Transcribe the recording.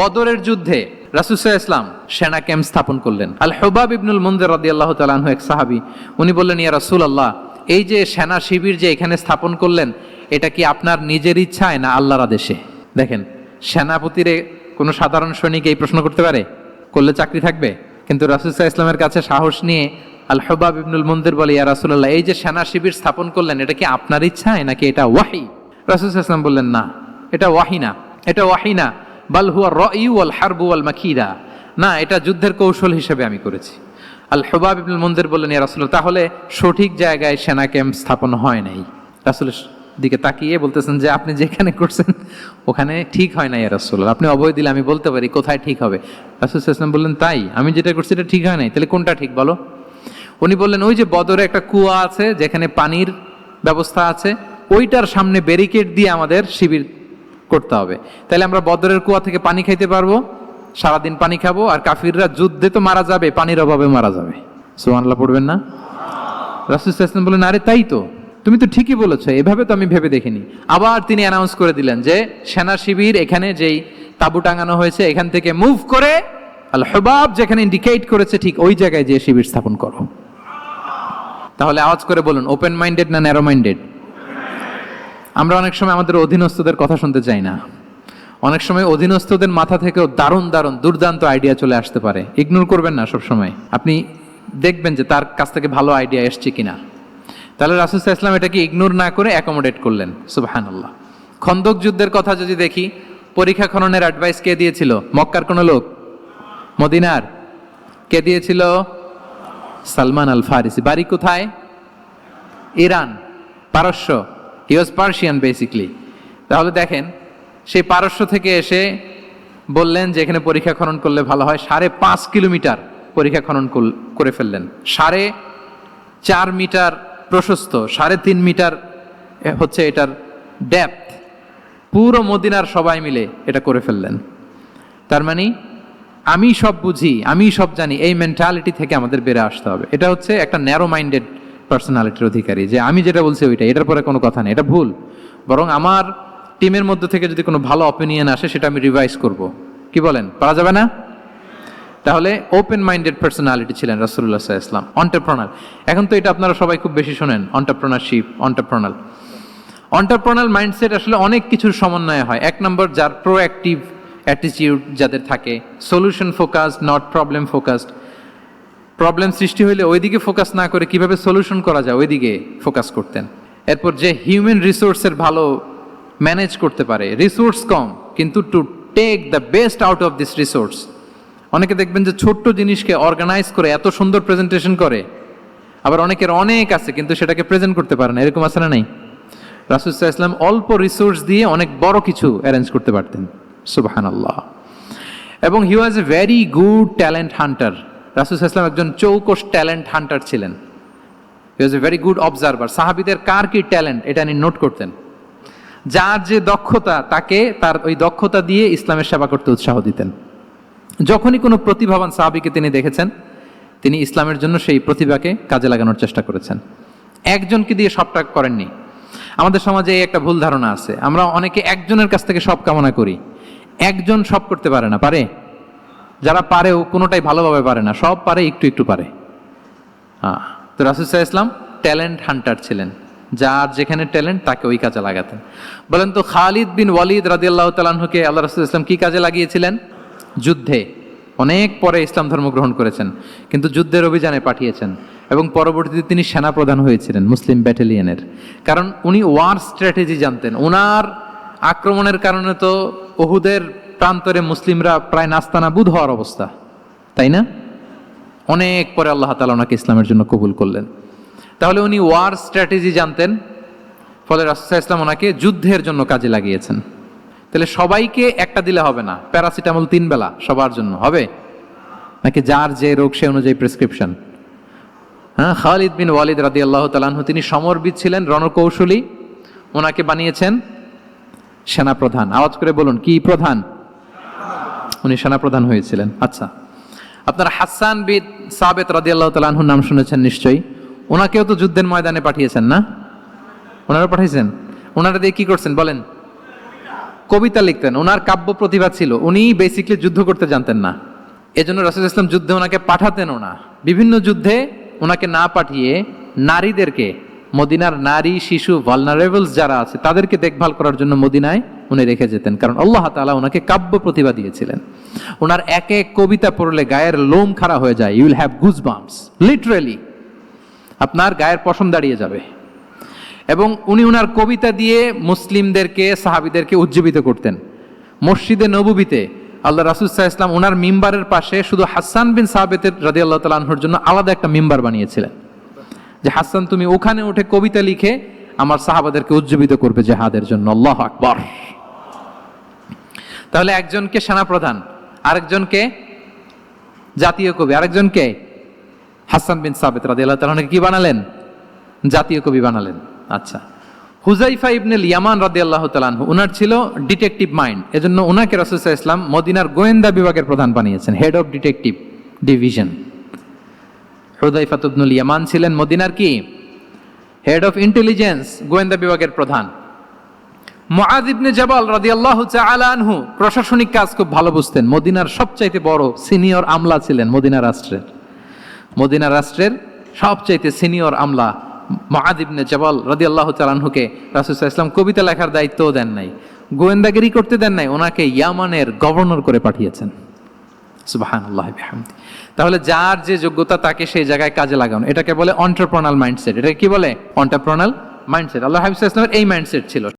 বদরের যুদ্ধে রাসুসাহ ইসলাম সেনা ক্যাম্প স্থাপন করলেন। আল হবাব ইবনুল মন্দির রাদি আল্লাহ তালাহ এক সাহাবি, উনি বললেন, ইয়া রাসুল আল্লাহ এই যে সেনা শিবির যে এখানে স্থাপন করলেন, এটা কি আপনার নিজের ইচ্ছায় না আল্লাহর আদেশে? দেখেন, সেনাপতিরে কোনো সাধারণ সৈনিক এই প্রশ্ন করতে পারে, করলে চাকরি থাকবে। কিন্তু রাসুসাহ ইসলামের কাছে সাহস নিয়ে আল হবাব ইবনুল মন্দির বলে, ইয়া রাসুল্লাহ এই যে সেনা শিবির স্থাপন করলেন, এটা কি আপনার ইচ্ছায় নাকি এটা ওয়াহি? রাসুসাহ ইসলাম বললেন, না, এটা ওয়াহি না, এটা ওয়াহি না। বাল হুয়া রয়ু আল হারবু আল মাকিদা। না, এটা যুদ্ধের কৌশল হিসেবে আমি করেছি। আল হবাব ইবনুল মন্দির বললেন, ইয়া রাসুল তাহলে সঠিক জায়গায় সেনা ক্যাম্প স্থাপন হয় নাই। রাসুলের দিকে তাকিয়ে বলতেছেন যে, আপনি যেখানে করছেন, ওখানে ঠিক হয় না, ইয়া রাসুল আপনি অভয় দিলে আমি বলতে পারি কোথায় ঠিক হবে। রাসুল ইসলাম বললেন, তাই, আমি যেটা করছি এটা ঠিক হয় নাই, তাহলে কোনটা ঠিক বলো? উনি বললেন, ওই যে বদরে একটা কুয়া আছে, যেখানে পানির ব্যবস্থা আছে, ওইটার সামনে ব্যারিকেড দিয়ে আমাদের শিবির করতে হবে। তাহলে আমরা বদরের কুয়া থেকে পানি খাইতে পারব, সারাদিন পানি খাব, আর কাফিররা যুদ্ধে তো মারা যাবে, পানির অভাবে মারা যাবে। সুমানাল্লাহ পড়বেন না? রাসুল বললেন, আরে, তাই তো। তুমি তো ঠিকই বলেছ, এভাবে তো আমি ভেবে দেখিনি। আবার তিনি অ্যানাউন্স করে দিলেন যে, সেনা শিবির এখানে যেই তাবু টাঙানো হয়েছে, এখান থেকে মুভ করে আল যেখানে ইন্ডিকেট করেছে, ঠিক ওই জায়গায় যে শিবির স্থাপন করো। তাহলে আওয়াজ করে বলুন ওপেন মাইন্ডেড না ন্যারো মাইন্ডেড আমরা অনেক সময় আমাদের অধীনস্থদের কথা শুনতে চাই না। অনেক সময় অধীনস্থদের মাথা থেকেও দারুণ দারুণ দুর্দান্ত আইডিয়া চলে আসতে পারে। ইগনোর করবেন না সব সময় আপনি দেখবেন যে তার কাছ থেকে ভালো আইডিয়া এসছে কিনা। তাহলে রাসুসাহ ইসলাম এটাকে ইগনোর না করে অ্যাকোমোডেট করলেন। সুবাহান আল্লাহ খন্দক যুদ্ধের কথা যদি দেখি, পরীক্ষা খননের অ্যাডভাইস কে দিয়েছিল? মক্কার কোনো লোক? মদিনার? কে দিয়েছিল? সালমান আল ফারিসি বাড়ি কোথায়? ইরান। পারস্য। হি ওয়াজ পার্সিয়ান বেসিকলি তাহলে দেখেন, সেই পারস্য থেকে এসে বললেন যে এখানে পরীক্ষা খনন করলে ভালো হয়। সাড়ে পাঁচ কিলোমিটার পরীক্ষা খনন করে ফেললেন। সাড়ে চার মিটার প্রশস্ত, সাড়ে তিন মিটার হচ্ছে এটার ডেপথ পুরো মদিনার সবাই মিলে এটা করে ফেললেন। তার মানে আমি সব বুঝি, আমি সব জানি, এই মেন্টালিটি থেকে আমাদের বেড়ে আসতে হবে। এটা হচ্ছে একটা ন্যারো মাইন্ডেড পার্সোনালিটির অধিকারী, যে আমি যেটা বলছি ওইটা এটার পরে কোনো কথা নেই, এটা ভুল। বরং আমার টিমের মধ্যে থেকে যদি কোনো ভালো অপিনিয়ন আসে, সেটা আমি রিভাইজ করব। কি বলেন? পারা যাবে না? তাহলে ওপেন মাইন্ডেড পার্সোনালিটি ছিলেন রাসুল্লাহ ইসলাম অন্টারপ্রনাল এখন তো এটা আপনারা সবাই খুব বেশি শোনেন অন্টারপ্রনারশিপ অন্টারপ্রনাল অন্টারপ্রনাল মাইন্ডসেট আসলে অনেক কিছুর সমন্বয় হয়। এক নম্বর, যার প্রোঅ্যাক্টিভ অ্যাটিটিউড যাদের থাকে solution focused not problem focused problem সৃষ্টি হইলে ওইদিকে ফোকাস না করে কীভাবে সলিউশন করা যায়, ওইদিকে ফোকাস করতেন। এরপর যে হিউম্যান রিসোর্সের ভালো ম্যানেজ করতে পারে রিসোর্স কম, কিন্তু to take the best out of this resource অনেকে দেখবেন যে ছোট্ট জিনিসকে অর্গানাইজ করে এত সুন্দর প্রেজেন্টেশন করে, আবার অনেকের অনেক আছে কিন্তু সেটাকে প্রেজেন্ট করতে পারে না, এরকম আছে না নাই? রাসুসাহ ইসলাম অল্প রিসোর্স দিয়ে অনেক বড় কিছু অ্যারেঞ্জ করতে পারতেন সুবাহান আল্লাহ এবং he was a very good talent hunter রাসুসাহ ইসলাম একজন চৌকস ট্যালেন্ট হান্টার ছিলেন। He was a very good observer সাহাবিদের কার কি ট্যালেন্ট? এটা নিয়ে নোট করতেন। যার যে দক্ষতা, তাকে তার ওই দক্ষতা দিয়ে ইসলামের সেবা করতে উৎসাহ দিতেন। যখনই কোনো প্রতিভাবান সাহাবিকে তিনি দেখেছেন, তিনি ইসলামের জন্য সেই প্রতিভাকে কাজে লাগানোর চেষ্টা করেছেন। একজনকে দিয়ে সবটা করেননি। আমাদের সমাজে এই একটা ভুল ধারণা আছে। আমরা অনেকে একজনের কাছ থেকে সব কামনা করি। একজন সব করতে পারে না, পারে? যারা পারেও কোনোটাই ভালোভাবে পারে না, সব পারে, একটু একটু পারে। হ্যাঁ তো রাসুসাহ ইসলাম ট্যালেন্ট হান্টার ছিলেন। যার যেখানে ট্যালেন্ট তাকে ওই কাজে লাগাতেন। বলেন তো খালিদ বিন ওয়ালিদ রাদিয়াল্লাহু তালাহুকে আল্লাহ রাসুল ইসলাম কি কাজে লাগিয়েছিলেন? যুদ্ধে। অনেক পরে ইসলাম ধর্ম গ্রহণ করেছেন, কিন্তু যুদ্ধের অভিযানে পাঠিয়েছেন এবং পরবর্তীতে তিনি সেনাপ্রধান হয়েছিলেন মুসলিম ব্যাটালিয়নের। কারণ উনি ওয়ার স্ট্র্যাটেজি জানতেন। ওনার আক্রমণের কারণে তো ওহুদের প্রান্তরে মুসলিমরা প্রায় নাস্তানাবুদ হওয়ার অবস্থা, তাই না? অনেক পরে আল্লাহ তালা ওনাকে ইসলামের জন্য কবুল করলেন। তাহলে উনি ওয়ার স্ট্র্যাটেজি জানতেন, ফলে রাসুসাহ ইসলাম ওনাকে যুদ্ধের জন্য কাজে লাগিয়েছেন। তাহলে সবাইকে একটা দিলে হবে না, প্যারাসিটামল তিন বেলা, সবার জন্য, হবে? নাকি যার যে রোগ সে অনুযায়ী প্রেসক্রিপশন? হ্যাঁ খালিদ বিন ওয়ালিদ রাদি আল্লাহ তালাহু তিনি সমরবিদ ছিলেন, রণকৌশলী। ওনাকে বানিয়েছেন সেনাপ্রধান। আওয়াজ করে বলুন, কি প্রধান? উনি সেনাপ্রধান হয়েছিলেন। আচ্ছা আপনার হাসান বিদ সাবেত রাদি আল্লাহ তালাহুর নাম শুনেছেন নিশ্চয়ই। ওনাকেও তো যুদ্ধের ময়দানে পাঠিয়েছেন না? ওনারা পাঠিয়েছেন? ওনারা দিয়ে কী করছেন বলেন? কবিতা লিখতেন। ওনার কাব্য প্রতিভা ছিল। উনি বেসিকলি যুদ্ধ করতে জানতেন না। এজন্য রাসুল ইসলাম যুদ্ধে ওনাকে পাঠাতেনও না। বিভিন্ন যুদ্ধে ওনাকে না পাঠিয়ে নারীদেরকে মদিনার নারী, শিশু ভালনারেবলস যারা আছে, তাদেরকে দেখভাল করার জন্য মদিনায় উনি রেখে যেতেন। কারণ আল্লাহ তাআলা ওনাকে কাব্য প্রতিভা দিয়েছিলেন। ওনার এক এক কবিতা পড়লে গায়ের লোম খাড়া হয়ে যায়। You'll have Goodge bumps literally আপনার গায়ের পশম দাঁড়িয়ে যাবে। এবং উনি ওনার কবিতা দিয়ে মুসলিমদেরকে, সাহাবিদেরকে উজ্জীবিত করতেন। মসজিদে নবুবিতে আল্লাহ রাসুসাহ ইসলাম ওনার মিম্বারের পাশে শুধু হাসান বিন সাহাবেতের রাজি আল্লাহ তালাহর জন্য আলাদা একটা মিম্বার বানিয়েছিলেন। যে হাসান, তুমি ওখানে উঠে কবিতা লিখে আমার সাহাবাদেরকে উজ্জীবিত করবে জেহাদের জন্য। আল্লাহ আকবর। তাহলে একজনকে সেনাপ্রধান, আরেকজনকে জাতীয় কবি, আরেকজনকে হাসান বিন সাবেত রাজি আল্লাহ তালাহকে কি বানালেন? জাতীয় কবি বানালেন। আচ্ছা। হুজাইফা ইবনে ইয়ামান রাদি আল্লাহ তালানহু উনার ছিল ডিটেকটিভ মাইন্ড। এজন্য উনাকে রসুল্লাহ ইসলাম মদিনার গোয়েন্দা বিভাগের প্রধান বানিয়েছেন, হেড অফ ডিটেকটিভ ডিভিশন। হুজাইফা ইবনুল ইয়ামান ছিলেন মদিনার কি? হেড অফ ইন্টেলিজেন্স গোয়েন্দা বিভাগের প্রধান। মুআদ ইবনে জাবাল রাদিয়াল্লাহু তাআলা প্রশাসনিক কাজ খুব ভালো বুঝতেন। মদিনার সবচাইতে বড় সিনিয়র আমলা ছিলেন মদিনা রাষ্ট্রের। মদিনা রাষ্ট্রের সবচাইতে সিনিয়র আমলা মাহাদ ইবনে জবাল রদি আল্লাহ চালানহুকে রাসুসাহ ইসলাম কবিতা লেখার দায়িত্বও দেন নাই, গোয়েন্দাগিরি করতে দেন নাই, ওনাকে ইয়ামানের গভর্নর করে পাঠিয়েছেন। সুবাহান আল্লাহ তাহলে যার যে যোগ্যতা, তাকে সেই জায়গায় কাজে লাগানো। এটাকে বলে অন্টারপ্রনাল মাইন্ডসেট এটা কি বলে? অন্টারপ্রনাল মাইন্ডসেট আল্লাহ হাবিব ইসলামের এই মাইন্ডসেট ছিল।